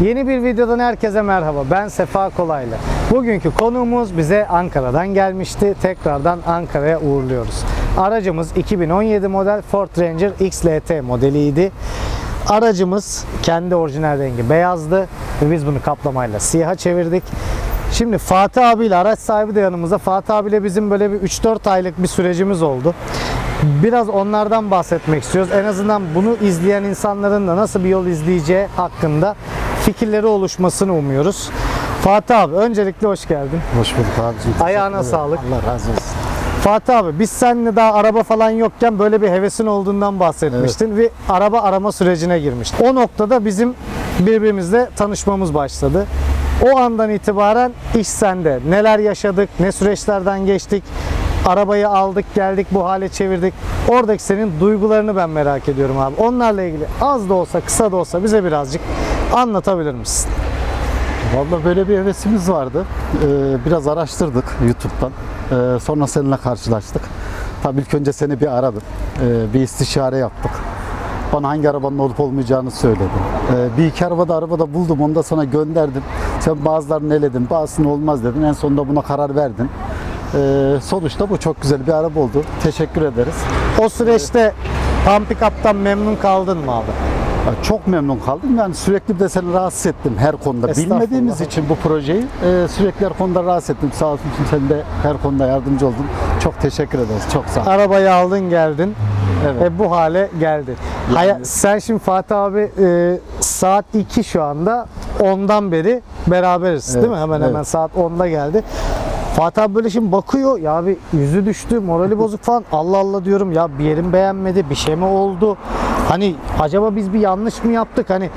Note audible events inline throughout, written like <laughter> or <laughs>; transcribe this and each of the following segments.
Yeni bir videodan herkese merhaba. Ben Sefa Kolaylı. Bugünkü konuğumuz bize Ankara'dan gelmişti. Tekrardan Ankara'ya uğurluyoruz. Aracımız 2017 model Ford Ranger XLT modeliydi. Aracımız kendi orijinal rengi beyazdı ve biz bunu kaplamayla siyaha çevirdik. Şimdi Fatih abiyle araç sahibi de yanımızda. Fatih abiyle bizim böyle bir 3-4 aylık bir sürecimiz oldu. Biraz onlardan bahsetmek istiyoruz. En azından bunu izleyen insanların da nasıl bir yol izleyeceği hakkında fikirleri oluşmasını umuyoruz. Fatih abi öncelikle hoş geldin. Hoş bulduk abicim. Ayağına Teşekkür ederim. sağlık. Allah razı olsun. Fatih abi biz seninle daha araba falan yokken böyle bir hevesin olduğundan bahsetmiştin ve araba arama sürecine girmiştin. O noktada bizim birbirimizle tanışmamız başladı. O andan itibaren iş sende. Neler yaşadık, ne süreçlerden geçtik. Arabayı aldık, geldik, bu hale çevirdik. Oradaki senin duygularını ben merak ediyorum abi. Onlarla ilgili az da olsa, kısa da olsa bize birazcık anlatabilir misin? Vallahi böyle bir hevesimiz vardı. Ee, biraz araştırdık YouTube'dan. Ee, sonra seninle karşılaştık. Tabii ilk önce seni bir aradım. Ee, bir istişare yaptık. Bana hangi arabanın olup olmayacağını söyledin. Ee, bir iki arabada arabada buldum. Onu da sana gönderdim. Sen bazılarını eledin, bazısını olmaz dedin. En sonunda buna karar verdin. Ee, sonuçta bu çok güzel bir araba oldu. Teşekkür ederiz. O süreçte Pump Pickup'tan memnun kaldın mı abi? Ya Çok memnun kaldım. Yani sürekli de seni rahatsız ettim her konuda. Bilmediğimiz için bu projeyi e, sürekli her konuda rahatsız ettim. Sağ olsun sen de her konuda yardımcı oldun. Çok teşekkür ederiz. Çok sağ ol. Arabayı aldın geldin. Evet. E, bu hale geldi. Haya- sen şimdi Fatih abi e, saat 2 şu anda. Ondan beri beraberiz değil mi? Evet, Hemen hemen evet. saat 10'da geldi. Fatih abi böyle şimdi bakıyor ya abi yüzü düştü morali bozuk falan Allah Allah diyorum ya bir yerim beğenmedi bir şey mi oldu hani acaba biz bir yanlış mı yaptık hani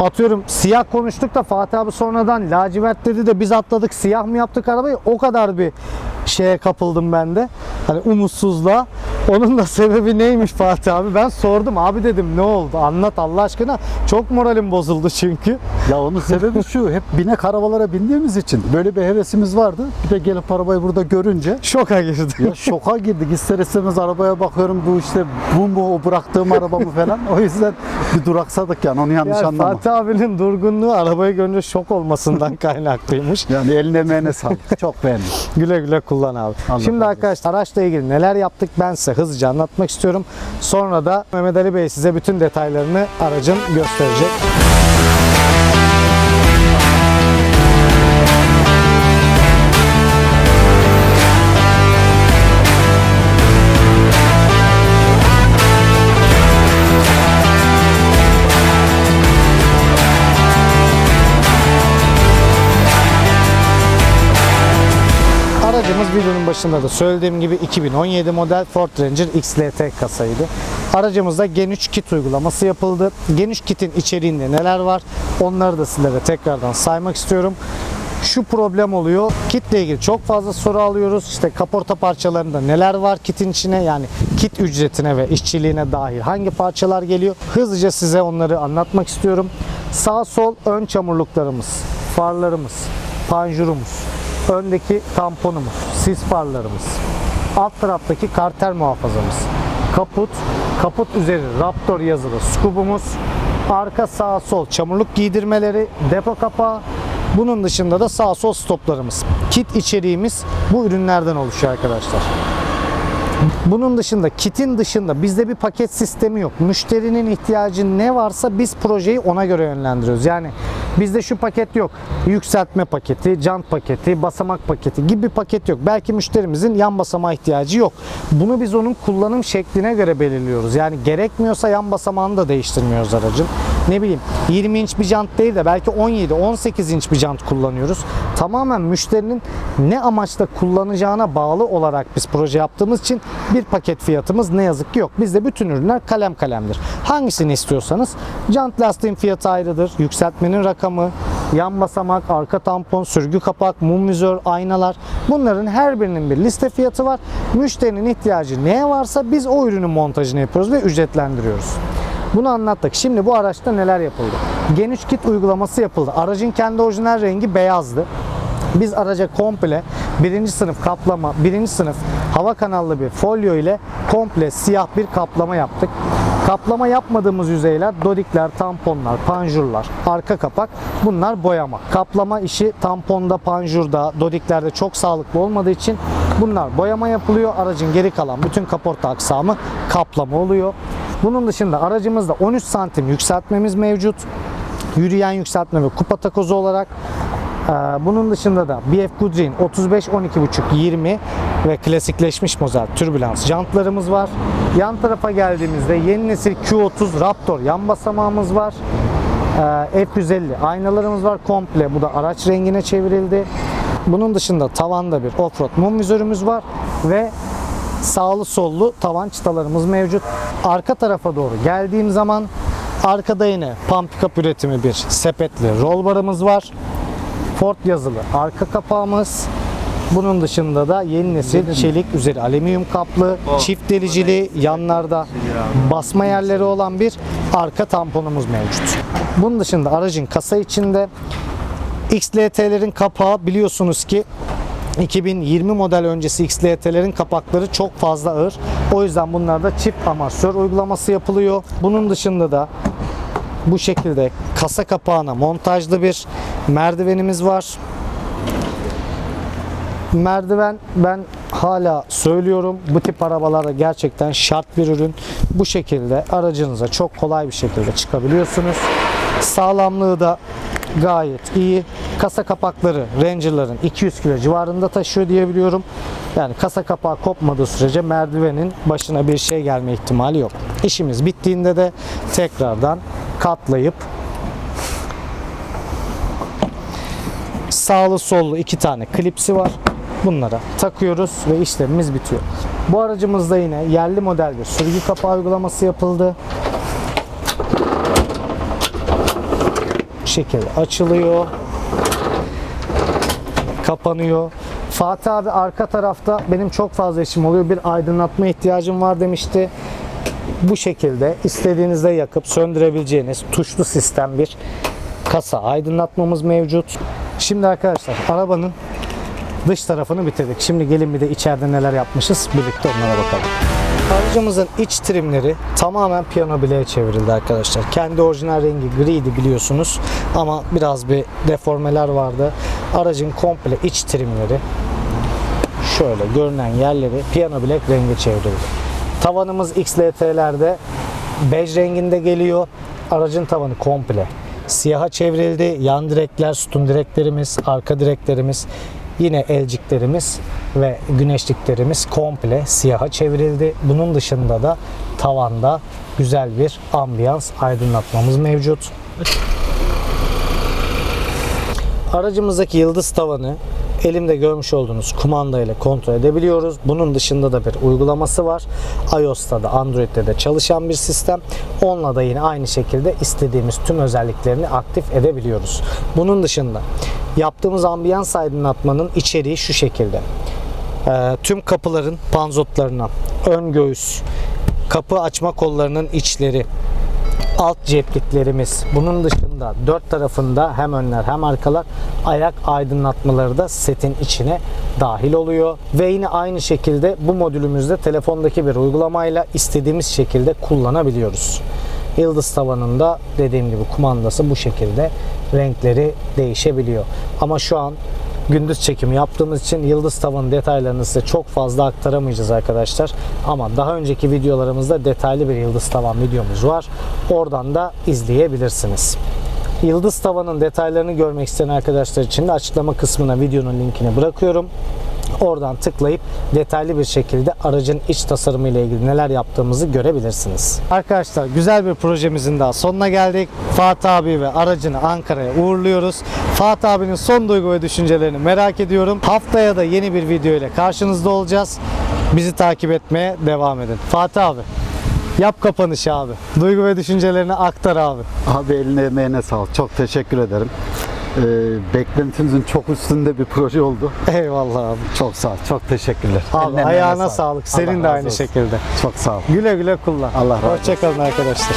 atıyorum siyah konuştuk da Fatih abi sonradan lacivert dedi de biz atladık siyah mı yaptık arabayı o kadar bir şeye kapıldım ben de. Hani umutsuzluğa. Onun da sebebi neymiş Fatih abi? Ben sordum abi dedim ne oldu? Anlat Allah aşkına. Çok moralim bozuldu çünkü. Ya onun sebebi şu. Hep binek arabalara bindiğimiz için böyle bir hevesimiz vardı. Bir de gelip arabayı burada görünce Şoka girdim. ya şoka girdik. İster istemez arabaya bakıyorum bu işte bu mu o bıraktığım araba mı falan. O yüzden bir duraksadık yani onu yanlış Yani anlama. Fatih abinin durgunluğu arabayı görünce şok olmasından <laughs> kaynaklıymış. Yani eline emeğine sağlık. Çok beğendim. Güle güle kullan abi. Allah Şimdi razı arkadaşlar araçla ilgili neler yaptık ben size hızlıca anlatmak istiyorum. Sonra da Mehmet Ali Bey size bütün detaylarını aracın gösterecek. Başında da söylediğim gibi 2017 model Ford Ranger XLT kasaydı. Aracımızda Gen 3 kit uygulaması yapıldı. Gen 3 kitin içeriğinde neler var onları da sizlere tekrardan saymak istiyorum. Şu problem oluyor. Kitle ilgili çok fazla soru alıyoruz. İşte kaporta parçalarında neler var kitin içine yani kit ücretine ve işçiliğine dahil hangi parçalar geliyor? Hızlıca size onları anlatmak istiyorum. Sağ sol ön çamurluklarımız, farlarımız, panjurumuz, öndeki tamponumuz, sis farlarımız, alt taraftaki karter muhafazamız, kaput, kaput üzeri Raptor yazılı skubumuz, arka sağ sol çamurluk giydirmeleri, depo kapağı, bunun dışında da sağ sol stoplarımız. Kit içeriğimiz bu ürünlerden oluşuyor arkadaşlar. Bunun dışında kitin dışında bizde bir paket sistemi yok. Müşterinin ihtiyacı ne varsa biz projeyi ona göre yönlendiriyoruz. Yani bizde şu paket yok. Yükseltme paketi, jant paketi, basamak paketi gibi bir paket yok. Belki müşterimizin yan basamağa ihtiyacı yok. Bunu biz onun kullanım şekline göre belirliyoruz. Yani gerekmiyorsa yan basamağını da değiştirmiyoruz aracın. Ne bileyim 20 inç bir jant değil de belki 17, 18 inç bir jant kullanıyoruz. Tamamen müşterinin ne amaçla kullanacağına bağlı olarak biz proje yaptığımız için bir paket fiyatımız ne yazık ki yok. Bizde bütün ürünler kalem kalemdir. Hangisini istiyorsanız jant lastiğin fiyatı ayrıdır. Yükseltmenin rakamı, yan basamak, arka tampon, sürgü kapak, mum vizör, aynalar bunların her birinin bir liste fiyatı var. Müşterinin ihtiyacı neye varsa biz o ürünün montajını yapıyoruz ve ücretlendiriyoruz. Bunu anlattık. Şimdi bu araçta neler yapıldı? Gen 3 kit uygulaması yapıldı. Aracın kendi orijinal rengi beyazdı. Biz araca komple birinci sınıf kaplama, birinci sınıf hava kanallı bir folyo ile komple siyah bir kaplama yaptık. Kaplama yapmadığımız yüzeyler dodikler, tamponlar, panjurlar, arka kapak bunlar boyama. Kaplama işi tamponda, panjurda, dodiklerde çok sağlıklı olmadığı için bunlar boyama yapılıyor. Aracın geri kalan bütün kaporta aksamı kaplama oluyor. Bunun dışında aracımızda 13 santim yükseltmemiz mevcut. Yürüyen yükseltme ve kupa takozu olarak Bunun dışında da BF Goodrine 35 12.5 20 ve klasikleşmiş model türbülans jantlarımız var. Yan tarafa geldiğimizde yeni nesil Q30 Raptor yan basamağımız var. Ee, F150 aynalarımız var komple. Bu da araç rengine çevrildi. Bunun dışında tavanda bir offroad mum vizörümüz var ve sağlı sollu tavan çıtalarımız mevcut. Arka tarafa doğru geldiğim zaman arkada yine pump pick-up üretimi bir sepetli roll barımız var. Ford yazılı arka kapağımız. Bunun dışında da yeni nesil çelik üzeri alüminyum kaplı, çift delicili, yanlarda basma yerleri olan bir arka tamponumuz mevcut. Bunun dışında aracın kasa içinde XLT'lerin kapağı biliyorsunuz ki 2020 model öncesi XLT'lerin kapakları çok fazla ağır. O yüzden bunlarda çift amasör uygulaması yapılıyor. Bunun dışında da bu şekilde kasa kapağına montajlı bir merdivenimiz var. Merdiven ben hala söylüyorum bu tip arabalarda gerçekten şart bir ürün. Bu şekilde aracınıza çok kolay bir şekilde çıkabiliyorsunuz. Sağlamlığı da gayet iyi. Kasa kapakları Ranger'ların 200 kilo civarında taşıyor diyebiliyorum. Yani kasa kapağı kopmadığı sürece merdivenin başına bir şey gelme ihtimali yok. İşimiz bittiğinde de tekrardan katlayıp sağlı sollu iki tane klipsi var. Bunlara takıyoruz ve işlemimiz bitiyor. Bu aracımızda yine yerli model bir sürgü kapağı uygulaması yapıldı. Şekilde açılıyor. Kapanıyor. Fatih abi arka tarafta benim çok fazla işim oluyor. Bir aydınlatma ihtiyacım var demişti. Bu şekilde istediğinizde yakıp söndürebileceğiniz tuşlu sistem bir kasa aydınlatmamız mevcut. Şimdi arkadaşlar arabanın dış tarafını bitirdik. Şimdi gelin bir de içeride neler yapmışız birlikte onlara bakalım. Aracımızın iç trimleri tamamen piyano bileğe çevrildi arkadaşlar. Kendi orijinal rengi griydi biliyorsunuz ama biraz bir deformeler vardı. Aracın komple iç trimleri şöyle görünen yerleri piyano bilek rengi çevrildi. Tavanımız XLT'lerde bej renginde geliyor. Aracın tavanı komple siyaha çevrildi. Yan direkler, sütun direklerimiz, arka direklerimiz, yine elciklerimiz ve güneşliklerimiz komple siyaha çevrildi. Bunun dışında da tavanda güzel bir ambiyans aydınlatmamız mevcut. Aracımızdaki yıldız tavanı elimde görmüş olduğunuz kumanda ile kontrol edebiliyoruz. Bunun dışında da bir uygulaması var. iOS'ta da Android'de de çalışan bir sistem. Onunla da yine aynı şekilde istediğimiz tüm özelliklerini aktif edebiliyoruz. Bunun dışında yaptığımız ambiyans aydınlatmanın içeriği şu şekilde. Ee, tüm kapıların panzotlarına, ön göğüs, kapı açma kollarının içleri, alt cepliklerimiz. Bunun dışında dört tarafında hem önler hem arkalar ayak aydınlatmaları da setin içine dahil oluyor. Ve yine aynı şekilde bu modülümüzde telefondaki bir uygulamayla istediğimiz şekilde kullanabiliyoruz. Yıldız tavanında dediğim gibi kumandası bu şekilde renkleri değişebiliyor. Ama şu an gündüz çekimi yaptığımız için yıldız tavanı detaylarını size çok fazla aktaramayacağız arkadaşlar. Ama daha önceki videolarımızda detaylı bir yıldız tavan videomuz var. Oradan da izleyebilirsiniz. Yıldız tavanın detaylarını görmek isteyen arkadaşlar için de açıklama kısmına videonun linkini bırakıyorum. Oradan tıklayıp detaylı bir şekilde aracın iç tasarımı ile ilgili neler yaptığımızı görebilirsiniz. Arkadaşlar güzel bir projemizin daha sonuna geldik. Fatih abi ve aracını Ankara'ya uğurluyoruz. Fatih abinin son duygu ve düşüncelerini merak ediyorum. Haftaya da yeni bir video ile karşınızda olacağız. Bizi takip etmeye devam edin. Fatih abi yap kapanışı abi. Duygu ve düşüncelerini aktar abi. Abi eline emeğine sağlık. Çok teşekkür ederim. Ee, beklentimizin çok üstünde bir proje oldu. Eyvallah abi. Çok sağ ol. Çok teşekkürler. Abi Eline, ayağına sağlık. Senin Allah de aynı olsun. şekilde. Çok sağ ol. Güle güle kullan. Allah razı olsun. Hoşçakalın arkadaşlar.